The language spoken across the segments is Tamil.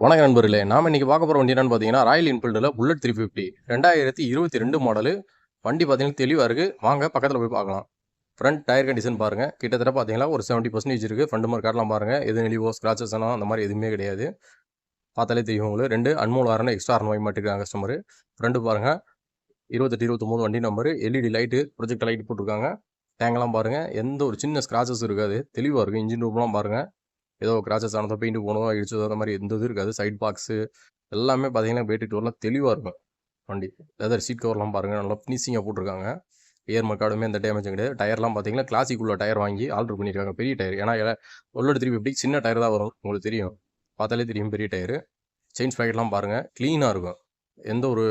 வணக்கம் நண்பர்களே நாம இன்றைக்கி பார்க்க போகிற வண்டி என்னன்னு பார்த்தீங்கன்னா ராயல் என்ஃபீல்டில் புல்லட் த்ரீ ஃபிஃப்டி ரெண்டாயிரத்தி இருபத்தி ரெண்டு மாடலு வண்டி பார்த்தீங்கன்னா தெளிவாக இருக்குது வாங்க பக்கத்தில் போய் பார்க்கலாம். ஃப்ரண்ட் டயர் கண்டிஷன் பாருங்கள் கிட்டத்தட்ட பார்த்தீங்கன்னா ஒரு செவன்ட்டி பர்சன்டேஜ் இருக்கு. ஃப்ரண்ட் மார்க் பாருங்கள் பாருங்க. எது நெளிவோ எல்லாம் அந்த மாதிரி எதுவுமே கிடையாது. பார்த்தாலே தெரியும் உங்களுக்கு. ரெண்டு அன்மூல் வாரணும் எக்ஸ்ட்ரா ஆரன் வாங்கி மாட்டிருக்காங்க கஸ்டமர் ஃப்ரெண்டு பாருங்கள் இருபத்தெட்டு இருபத்தொம்போது வண்டி number LED light project light போட்டிருக்காங்க. டேங்கெல்லாம் பாருங்கள் எந்த ஒரு சின்ன ஸ்க்ராச்சஸ் இருக்காது. தெளிவாக இருக்கும் இன்ஜின் ரூம்லாம் பாருங்கள் ஏதோ கிராச்சஸ் ஆனதோ பெயிண்ட் போனதோ இடிச்சதோ அந்த மாதிரி எந்த இது இருக்காது சைட் பாக்ஸு எல்லாமே பார்த்தீங்கன்னா பேட்டி டோர்லாம் தெளிவாக இருக்கும். வண்டி. லெதர் சீட் கவர்லாம் பாருங்கள் நல்லா ஃபினிஷிங்காக போட்டிருக்காங்க. ஏர் மக்காடுமே எந்த டேமேஜும் கிடையாது. டயர்லாம் பார்த்தீங்கன்னா கிளாசிக் உள்ள டயர் வாங்கி ஆர்டர் பண்ணியிருக்காங்க. பெரிய டயர் ஏன்னா உள்ளோட திருப்பி எப்படி சின்ன டயர் தான் வரும். உங்களுக்கு தெரியும். பார்த்தாலே தெரியும் பெரிய டயரு செயின் பேக்கெட்லாம் பாருங்கள் க்ளீனாக இருக்கும். எந்த ஒரு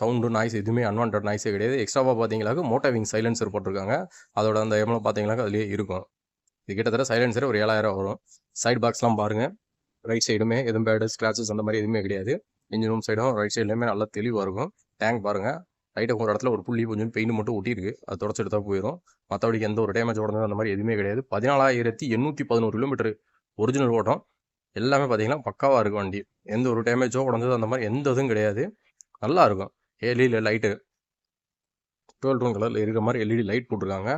சவுண்டு நாய்ஸ் எதுவுமே அன்வான்ட் நாய்ஸே கிடையாது. எக்ஸ்ட்ராவாக பார்த்தீங்களாக்க மோட்டாவிங் சைலன்சர் போட்டிருக்காங்க. அதோட அந்த எம்எல் பார்த்தீங்களாக்க அதுலேயே இருக்கும். இது கிட்டத்தட்ட சைலன்சர் ஒரு ஏழாயிரம் வரும். சைடு பாக்ஸ்லாம் பாருங்கள் ரைட் சைடுமே எதுவும் பேடு ஸ்க்ராச்சஸ் அந்த மாதிரி எதுவுமே கிடையாது. இன்ஜின் ரூம் சைடும் ரைட் சைட்லேயுமே நல்லா தெளிவாக இருக்கும். டேங்க் பாருங்கள் லைட்டாக ஒரு இடத்துல ஒரு புள்ளி கொஞ்சம் பெயிண்ட் மட்டும் ஒட்டியிருக்கு. அது தொடச்சு எடுத்தால் போயிடும் மற்றபடிக்கு எந்த ஒரு டேமேஜ் உடனே அந்த மாதிரி எதுவுமே கிடையாது. பதினாலாயிரத்தி எண்ணூற்றி பதினோரு கிலோமீட்டர் ஒரிஜினல் ஓட்டம். எல்லாமே பார்த்தீங்கன்னா பக்காவாக இருக்கும் வண்டி. எந்த ஒரு டேமேஜோ உடஞ்சதோ அந்த மாதிரி எந்த இதுவும் கிடையாது. நல்லா இருக்கும். எல்இடி லைட்டு டுவெல் ரூம் கலரில் இருக்கிற மாதிரி எல்இடி லைட் போட்டிருக்காங்க.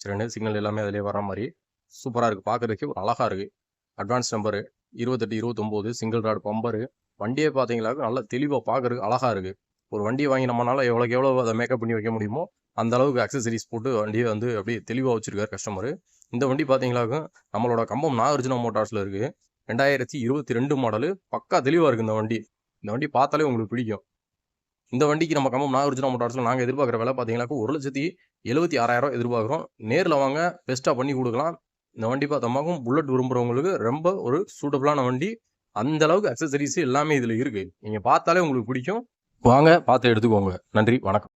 சரி சிக்னல் எல்லாமே அதிலே வர மாதிரி. சூப்பராக இருக்குது பார்க்குறதுக்கு ஒரு அழகாக இருக்குது அட்வான்ஸ் நம்பரு இருபத்தெட்டு இருபத்தொம்போது சிங்கிள் ராட் பம்பரு வண்டியை பார்த்தீங்களாக்க நல்லா தெளிவாக பார்க்குறதுக்கு அழகாக இருக்குது ஒரு வண்டியை வாங்கி நம்மளால எவ்வளோக்கு எவ்வளோ அதை மேக்கப் பண்ணி வைக்க முடியுமோ அந்த அளவுக்கு அக்சசரிஸ் போட்டு வண்டியை வந்து அப்படியே தெளிவாக வச்சுருக்காரு கஸ்டமரு இந்த வண்டி பார்த்தீங்களாக்கும் நம்மளோட கம்பம் நாகார்ஜுனா மோட்டார்ஸில் இருக்குது ரெண்டாயிரத்தி இருபத்தி ரெண்டு மாடலு பக்கா தெளிவாக இருக்குது இந்த வண்டி. இந்த வண்டி பார்த்தாலே உங்களுக்கு பிடிக்கும். இந்த வண்டிக்கு நம்ம கம்பம் நாகார்ஜுனா மோட்டார்ஸில் நாங்கள் எதிர்பார்க்குற விலை பார்த்தீங்கன்னாக்க ஒரு லட்சத்தி எழுபத்தி ஆறாயிரம் எதிர்பார்க்குறோம். நேரில் வாங்க பெஸ்ட்டாக பண்ணி கொடுக்கலாம். இந்த வண்டி பார்த்தோமாக்கும் புல்லட் விரும்புகிறவங்களுக்கு ரொம்ப ஒரு சூட்டபுளான வண்டி. அந்த அளவுக்கு அக்சசரிஸ் எல்லாமே இதில் இருக்குது நீங்கள் பார்த்தாலே உங்களுக்கு பிடிக்கும். வாங்க பார்த்து எடுத்துக்கோங்க. நன்றி வணக்கம்.